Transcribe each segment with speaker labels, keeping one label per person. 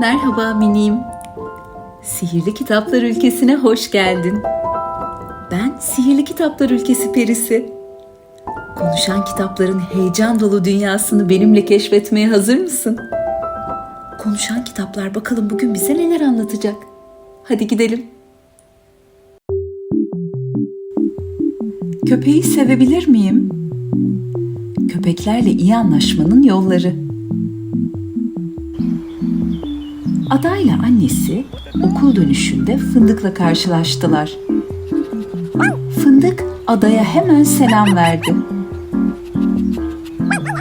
Speaker 1: Merhaba minim. Sihirli Kitaplar Ülkesi'ne hoş geldin. Ben Sihirli Kitaplar Ülkesi perisi. Konuşan kitapların heyecan dolu dünyasını benimle keşfetmeye hazır mısın? Konuşan kitaplar bakalım bugün bize neler anlatacak. Hadi gidelim. Köpeği sevebilir miyim? Köpeklerle iyi anlaşmanın yolları. Adayla annesi okul dönüşünde Fındık'la karşılaştılar. Fındık Ada'ya hemen selam verdi.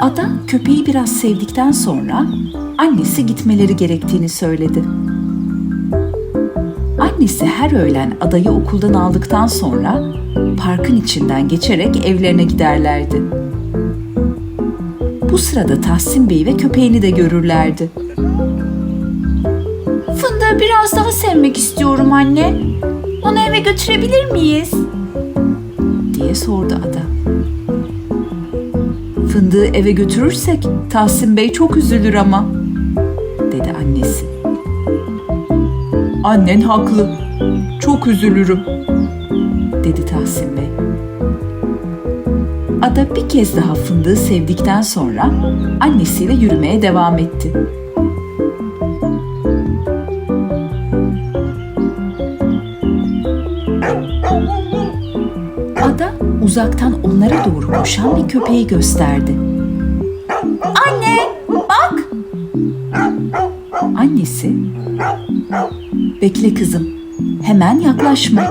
Speaker 1: Ada köpeği biraz sevdikten sonra annesi gitmeleri gerektiğini söyledi. Annesi her öğlen Ada'yı okuldan aldıktan sonra parkın içinden geçerek evlerine giderlerdi. Bu sırada Tahsin Bey ve köpeğini de görürlerdi.
Speaker 2: Fındığı biraz daha sevmek istiyorum anne. Onu eve götürebilir miyiz?
Speaker 1: diye sordu Ada. Fındığı eve götürürsek Tahsin Bey çok üzülür ama, dedi annesi. Annen haklı. Çok üzülürüm, dedi Tahsin Bey. Ada bir kez daha fındığı sevdikten sonra annesiyle yürümeye devam etti. Uzaktan onlara doğru koşan bir köpeği gösterdi.
Speaker 2: Anne bak
Speaker 1: Annesi, "Bekle kızım, hemen yaklaşma.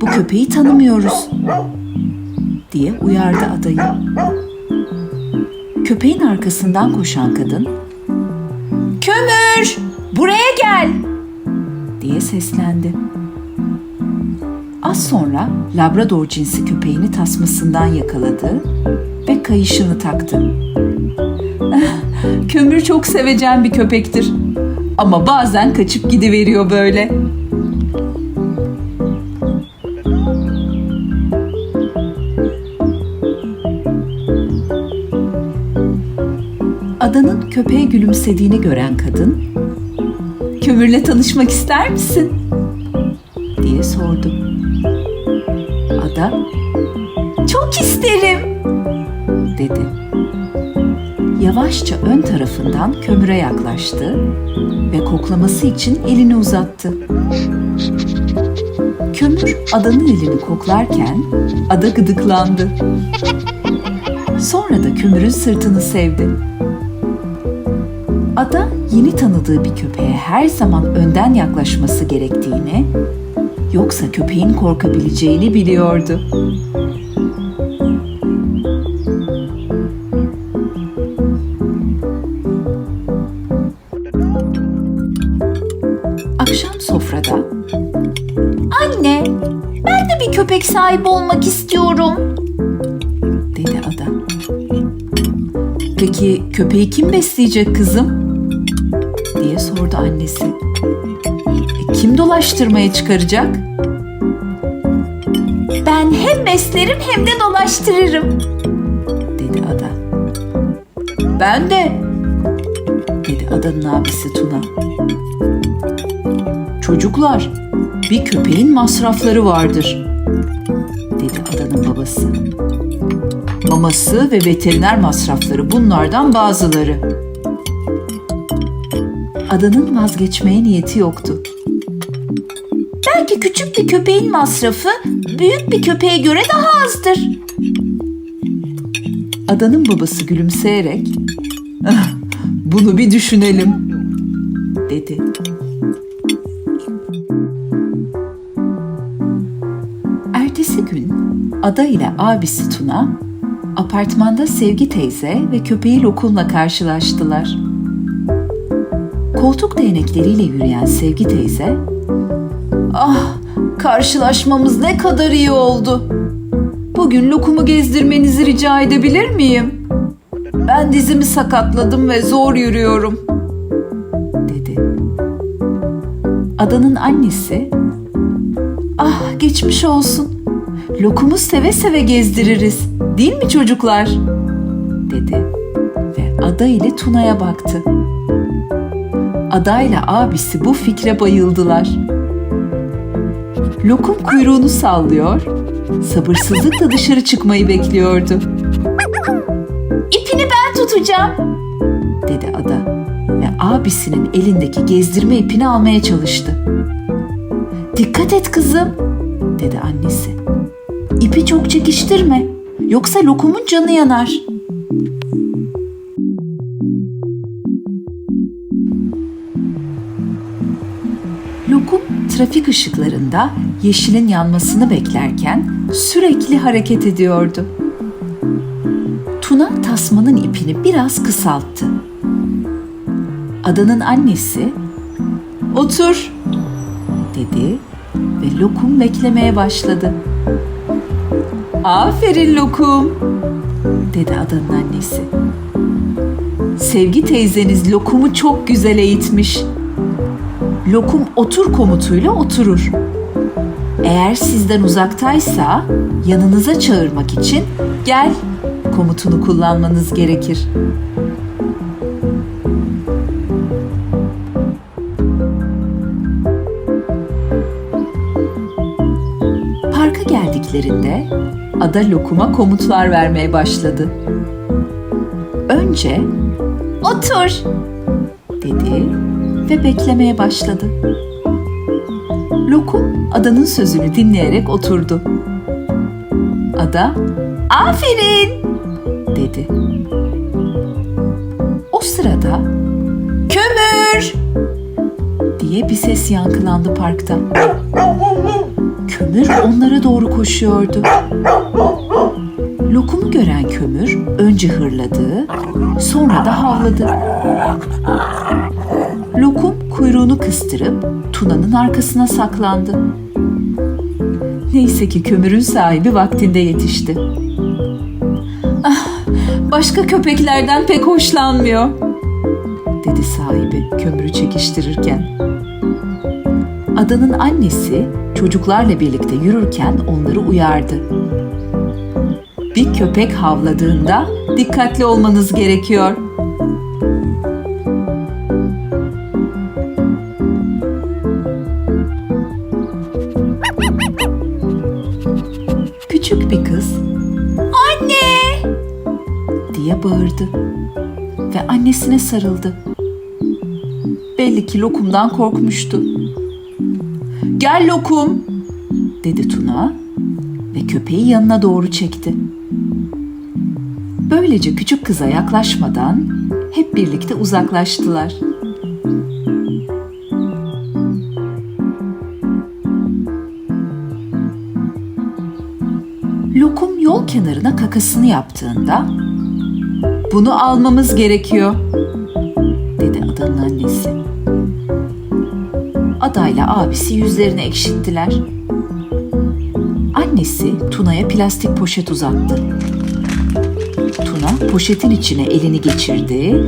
Speaker 1: Bu köpeği tanımıyoruz." diye uyardı adayı. Köpeğin arkasından koşan kadın,
Speaker 2: kömür buraya gel.
Speaker 1: diye seslendi. Az sonra Labrador cinsi köpeğini tasmasından yakaladı ve kayışını taktı. Kömür çok sevecen bir köpektir. Ama bazen kaçıp gidiveriyor böyle. Adanın köpeğe gülümsediğini gören kadın, "Kömürle tanışmak ister misin?" diye sordu. Ada,
Speaker 2: Çok isterim.
Speaker 1: dedi. Yavaşça ön tarafından kömüre yaklaştı ve koklaması için elini uzattı. Kömür adanın elini koklarken ada gıdıklandı. Sonra da kömürün sırtını sevdi. Ada yeni tanıdığı bir köpeğe her zaman önden yaklaşması gerektiğini, yoksa köpeğin korkabileceğini biliyordu. Akşam sofrada
Speaker 2: Anne ben de bir köpek sahibi olmak istiyorum.
Speaker 1: dedi ada. Peki köpeği kim besleyecek kızım? diye sordu annesi. "E, kim dolaştırmaya çıkaracak?
Speaker 2: Ben hem beslerim hem de dolaştırırım.
Speaker 1: dedi ada. Ben de dedi adanın abisi Tuna. Çocuklar bir köpeğin masrafları vardır dedi adanın babası. Maması ve veteriner masrafları bunlardan bazıları. Adanın vazgeçmeye niyeti yoktu.
Speaker 2: Belki küçük bir köpeğin masrafı büyük bir köpeğe göre daha azdır.
Speaker 1: Adanın babası gülümseyerek "Ah, bunu bir düşünelim dedi. Ertesi gün Ada ile abisi Tuna apartmanda Sevgi teyze ve köpeği Lokul'la karşılaştılar. Koltuk değnekleriyle yürüyen Sevgi teyze Ah karşılaşmamız ne kadar iyi oldu. Bugün lokumu gezdirmenizi rica edebilir miyim? Ben dizimi sakatladım ve zor yürüyorum." dedi. Adanın annesi, "Ah, geçmiş olsun. Lokumu seve seve gezdiririz. Değil mi çocuklar?" dedi ve Ada ile Tuna'ya baktı. Ada ile abisi bu fikre bayıldılar. Lokum kuyruğunu sallıyor, sabırsızlıkla dışarı çıkmayı bekliyordu.
Speaker 2: İpini ben tutacağım.
Speaker 1: dedi Ada ve abisinin elindeki gezdirme ipini almaya çalıştı. Dikkat et kızım, dedi annesi. İpi çok çekiştirme, yoksa lokumun canı yanar. Trafik ışıklarında yeşilin yanmasını beklerken sürekli hareket ediyordu. Tuna tasmanın ipini biraz kısalttı. Adanın annesi "Otur." dedi ve Lokum beklemeye başladı. "Aferin Lokum." dedi adanın annesi. Sevgi teyzeniz Lokum'u çok güzel eğitmiş. Lokum otur komutuyla oturur. Eğer sizden uzaktaysa yanınıza çağırmak için gel komutunu kullanmanız gerekir. Parka geldiklerinde Ada Lokum'a komutlar vermeye başladı. Önce
Speaker 2: Otur.
Speaker 1: dedi ve beklemeye başladı. Lokum Ada'nın sözünü dinleyerek oturdu. Ada
Speaker 2: Aferin.
Speaker 1: dedi. O sırada
Speaker 2: Kömür.
Speaker 1: diye bir ses yankılandı parkta. Kömür onlara doğru koşuyordu. Lokumu gören kömür önce hırladı, sonra da havladı. Lokum kuyruğunu kıstırıp Tuna'nın arkasına saklandı. Neyse ki kömürün sahibi vaktinde yetişti. Ah, başka köpeklerden pek hoşlanmıyor, dedi sahibi kömürü çekiştirirken. Adanın annesi çocuklarla birlikte yürürken onları uyardı. Bir köpek havladığında dikkatli olmanız gerekiyor. Bağırdı ve annesine sarıldı. Belli ki lokumdan korkmuştu. Gel lokum dedi Tuna ve köpeği yanına doğru çekti. Böylece küçük kıza yaklaşmadan hep birlikte uzaklaştılar. Lokum yol kenarına kakasını yaptığında bunu almamız gerekiyor, dedi adanın annesi. Adayla abisi yüzlerini ekşittiler. Annesi Tuna'ya plastik poşet uzattı. Tuna poşetin içine elini geçirdi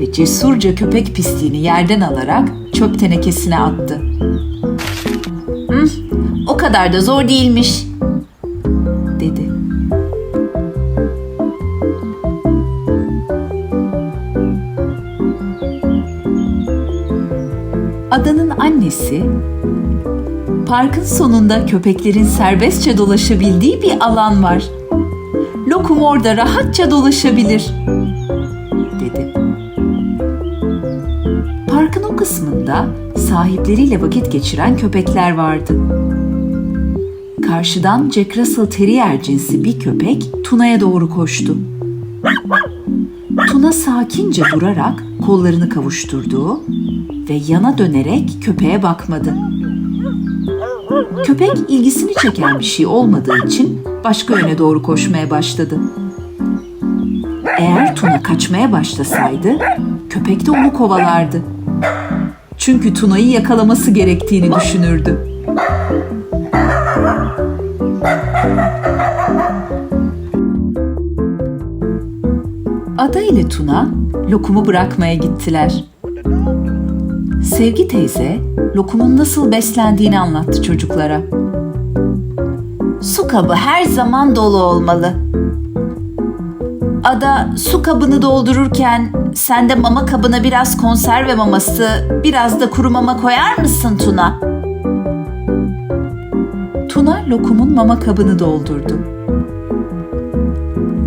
Speaker 1: ve cesurca köpek pisliğini yerden alarak çöp tenekesine attı.
Speaker 2: O kadar da zor değilmiş.
Speaker 1: Adanın annesi parkın sonunda köpeklerin serbestçe dolaşabildiği bir alan var. Lokum orada rahatça dolaşabilir, dedi. Parkın o kısmında sahipleriyle vakit geçiren köpekler vardı. Karşıdan Jack Russell Terrier cinsi bir köpek Tuna'ya doğru koştu. Tuna sakince durarak kollarını kavuşturdu ve yana dönerek köpeğe bakmadı. Köpek ilgisini çeken bir şey olmadığı için başka yöne doğru koşmaya başladı. Eğer Tuna kaçmaya başlasaydı, köpek de onu kovalardı. Çünkü Tuna'yı yakalaması gerektiğini düşünürdü. Ada ile Tuna lokumu bırakmaya gittiler. Sevgi teyze lokumun nasıl beslendiğini anlattı çocuklara.
Speaker 2: Su kabı her zaman dolu olmalı. Ada su kabını doldururken sen de mama kabına biraz konserve maması, biraz da kuru mama koyar mısın Tuna?
Speaker 1: Tuna lokumun mama kabını doldurdu.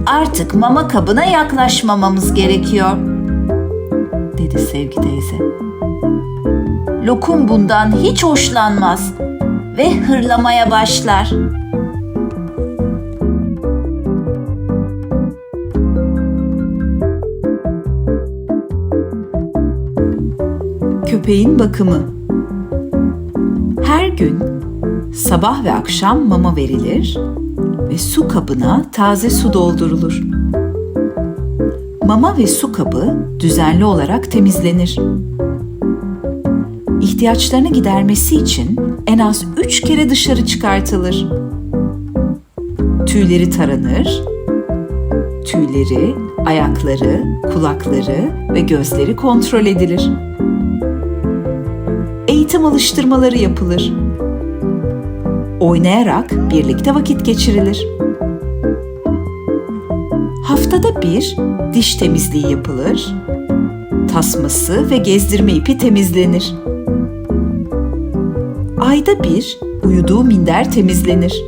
Speaker 2: Artık mama kabına yaklaşmamamız gerekiyor.
Speaker 1: Dedi Sevgi teyze.
Speaker 2: Lokum bundan hiç hoşlanmaz ve hırlamaya başlar.
Speaker 1: Köpeğin bakımı. Her gün sabah ve akşam mama verilir ve su kabına taze su doldurulur. Mama ve su kabı düzenli olarak temizlenir. İhtiyaçlarını gidermesi için en az üç kere dışarı çıkartılır. Tüyleri taranır, tüyleri, ayakları, kulakları ve gözleri kontrol edilir eğitim alıştırmaları yapılır. Oynayarak birlikte vakit geçirilir. Haftada bir diş temizliği yapılır. Tasması ve gezdirme ipi temizlenir. Ayda bir uyuduğu minder temizlenir.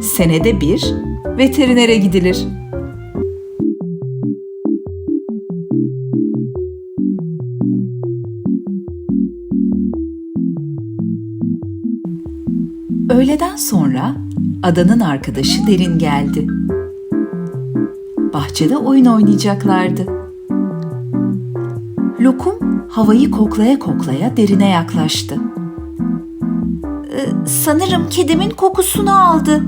Speaker 1: Senede bir veterinere gidilir. Öğleden sonra adanın arkadaşı Derin geldi. Bahçede oyun oynayacaklardı. Lokum havayı koklaya koklaya derine yaklaştı.
Speaker 2: Sanırım kedimin kokusunu aldı.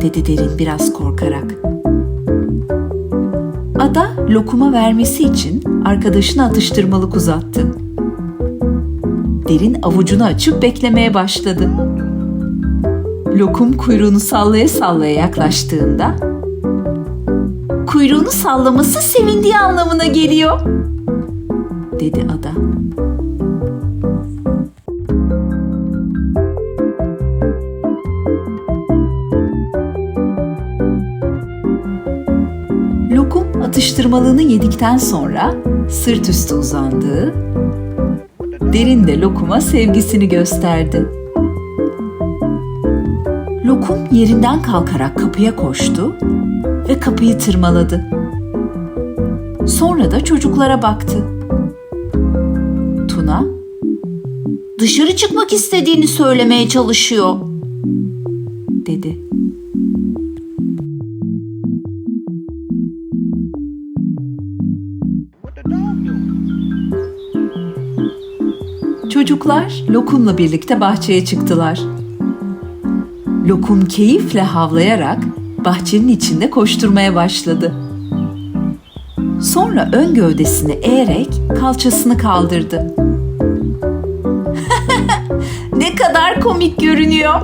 Speaker 1: Dedi derin biraz korkarak. Ada lokuma vermesi için arkadaşına atıştırmalık uzattı. Derin avucunu açıp beklemeye başladı. Lokum kuyruğunu sallaya sallaya yaklaştığında
Speaker 2: Kuyruğunu sallaması sevindiği anlamına geliyor.
Speaker 1: dedi ada. Atıştırmalığını yedikten sonra sırt üstü uzandı. Derin de lokuma sevgisini gösterdi. Lokum yerinden kalkarak kapıya koştu ve kapıyı tırmaladı. Sonra da çocuklara baktı. Tuna,
Speaker 2: Dışarı çıkmak istediğini söylemeye çalışıyor.
Speaker 1: dedi. Çocuklar Lokum'la birlikte bahçeye çıktılar. Lokum keyifle havlayarak bahçenin içinde koşturmaya başladı. Sonra ön gövdesini eğerek kalçasını kaldırdı.
Speaker 2: Ne kadar komik görünüyor.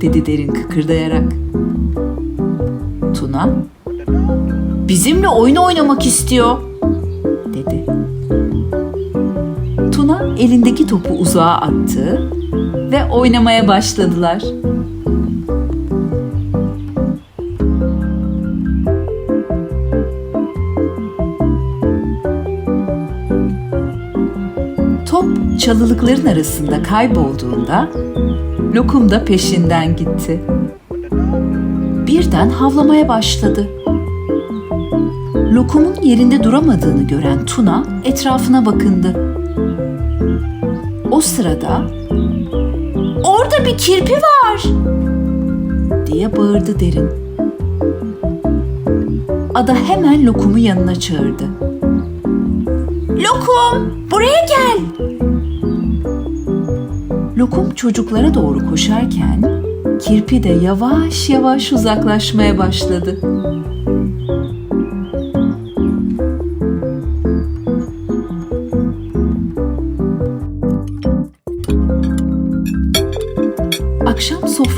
Speaker 1: dedi derin kıkırdayarak. Tuna
Speaker 2: Bizimle oyun oynamak istiyor.
Speaker 1: dedi. Elindeki topu uzağa attı ve oynamaya başladılar. Top çalılıkların arasında kaybolduğunda Lokum da peşinden gitti. Birden havlamaya başladı. Lokum'un yerinde duramadığını gören Tuna etrafına bakındı. O sırada
Speaker 2: Orada bir kirpi var.
Speaker 1: diye bağırdı derin. Ada hemen Lokum'u yanına çağırdı.
Speaker 2: Lokum, buraya gel.
Speaker 1: Lokum çocuklara doğru koşarken kirpi de yavaş yavaş uzaklaşmaya başladı.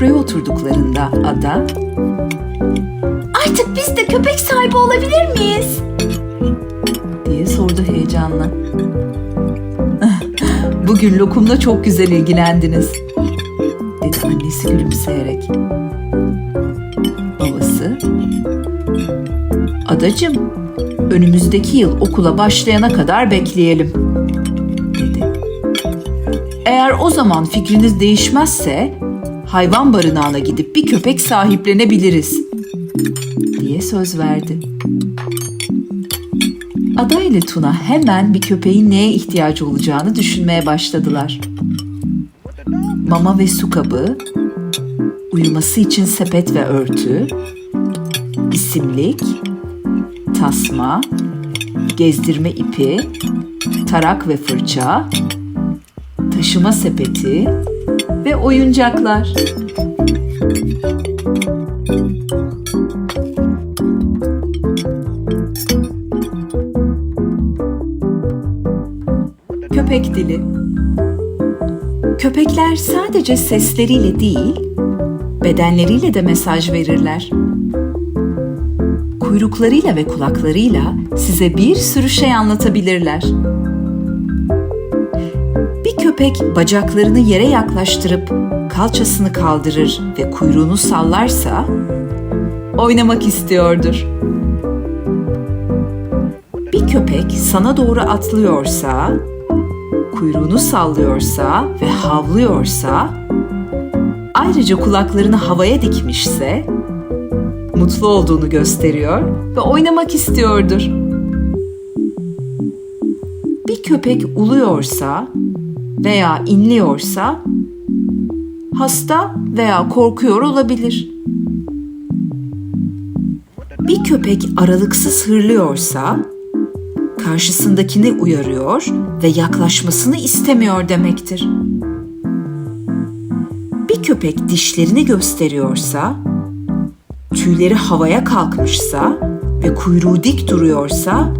Speaker 1: Sofraya oturduklarında Ada
Speaker 2: Artık biz de köpek sahibi olabilir miyiz?
Speaker 1: diye sordu heyecanla. Bugün lokumla çok güzel ilgilendiniz, dedi annesi gülümseyerek. Babası.
Speaker 2: Adacım, önümüzdeki yıl okula başlayana kadar bekleyelim, dedi. Eğer o zaman fikriniz değişmezse hayvan barınağına gidip bir köpek sahiplenebiliriz, diye söz verdi. Ada ile Tuna hemen bir köpeğin neye ihtiyacı olacağını düşünmeye başladılar. Mama ve su kabı, uyuması için sepet ve örtü, isimlik, tasma, gezdirme ipi, tarak ve fırça, taşıma sepeti ve oyuncaklar. Köpek dili Köpekler sadece sesleriyle değil, bedenleriyle de mesaj verirler. Kuyruklarıyla ve kulaklarıyla size bir sürü şey anlatabilirler. Köpek bacaklarını yere yaklaştırıp kalçasını kaldırır ve kuyruğunu sallarsa oynamak istiyordur. Bir köpek sana doğru atlıyorsa, kuyruğunu sallıyorsa ve havlıyorsa, ayrıca kulaklarını havaya dikmişse mutlu olduğunu gösteriyor ve oynamak istiyordur. Bir köpek uluyorsa veya inliyorsa hasta veya korkuyor olabilir. Bir köpek aralıksız hırlıyorsa karşısındakini uyarıyor ve yaklaşmasını istemiyor demektir. Bir köpek dişlerini gösteriyorsa, tüyleri havaya kalkmışsa ve kuyruğu dik duruyorsa,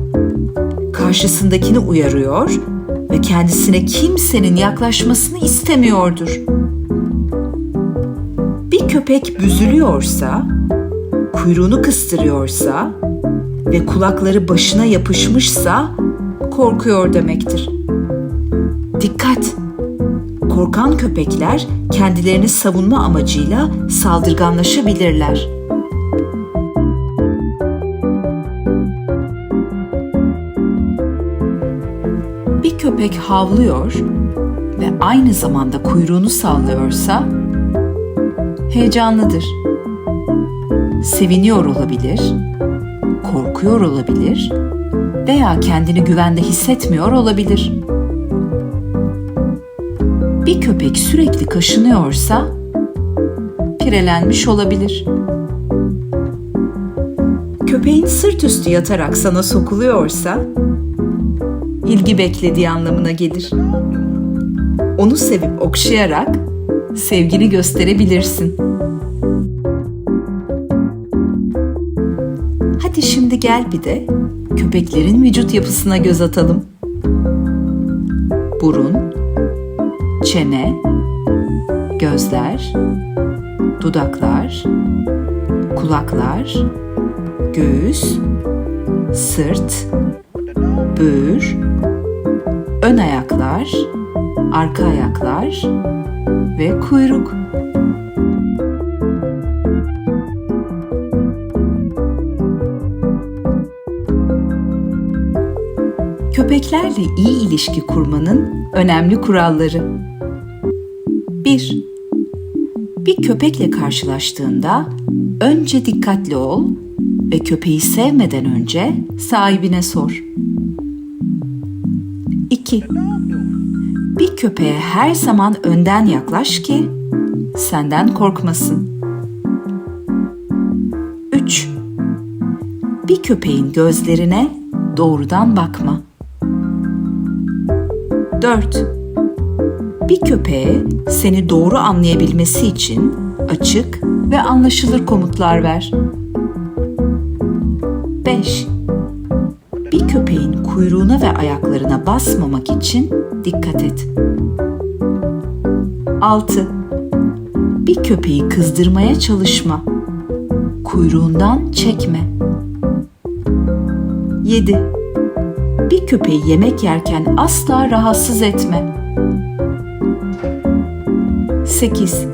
Speaker 2: karşısındakini uyarıyor ve kendisine kimsenin yaklaşmasını istemiyordur. Bir köpek büzülüyorsa, kuyruğunu kıstırıyorsa ve kulakları başına yapışmışsa korkuyor demektir. Dikkat! Korkan köpekler kendilerini savunma amacıyla saldırganlaşabilirler. Köpek havlıyor ve aynı zamanda kuyruğunu sallıyorsa heyecanlıdır. Seviniyor olabilir, korkuyor olabilir veya kendini güvende hissetmiyor olabilir. Bir köpek sürekli kaşınıyorsa pirelenmiş olabilir. Köpeğin sırt üstü yatarak sana sokuluyorsa ilgi beklediği anlamına gelir. Onu sevip okşayarak sevgini gösterebilirsin. Hadi şimdi gel bir de köpeklerin vücut yapısına göz atalım. Burun, çene, gözler, dudaklar, kulaklar, göğüs, sırt, böğür, ön ayaklar, arka ayaklar ve kuyruk. Köpeklerle iyi ilişki kurmanın önemli kuralları. 1. Bir köpekle karşılaştığında önce dikkatli ol ve köpeği sevmeden önce sahibine sor. 2. Bir köpeğe her zaman önden yaklaş ki senden korkmasın. 3. Bir köpeğin gözlerine doğrudan bakma. 4. Bir köpeğe seni doğru anlayabilmesi için açık ve anlaşılır komutlar ver. 5. Bir köpeğin kuyruğuna ve ayaklarına basmamak için dikkat et. 6. Bir köpeği kızdırmaya çalışma. Kuyruğundan çekme. 7. Bir köpeği yemek yerken asla rahatsız etme. 8.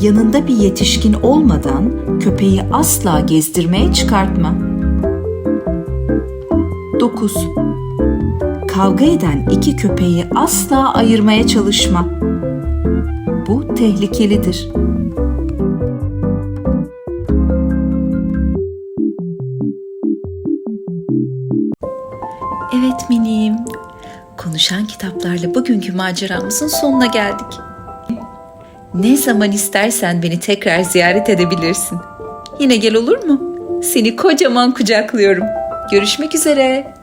Speaker 2: Yanında bir yetişkin olmadan köpeği asla gezdirmeye çıkartma. 9. Kavga eden iki köpeği asla ayırmaya çalışma. Bu tehlikelidir.
Speaker 1: Evet miniğim. Konuşan kitaplarla bugünkü maceramızın sonuna geldik. Ne zaman istersen beni tekrar ziyaret edebilirsin. Yine gel olur mu? Seni kocaman kucaklıyorum. Görüşmek üzere.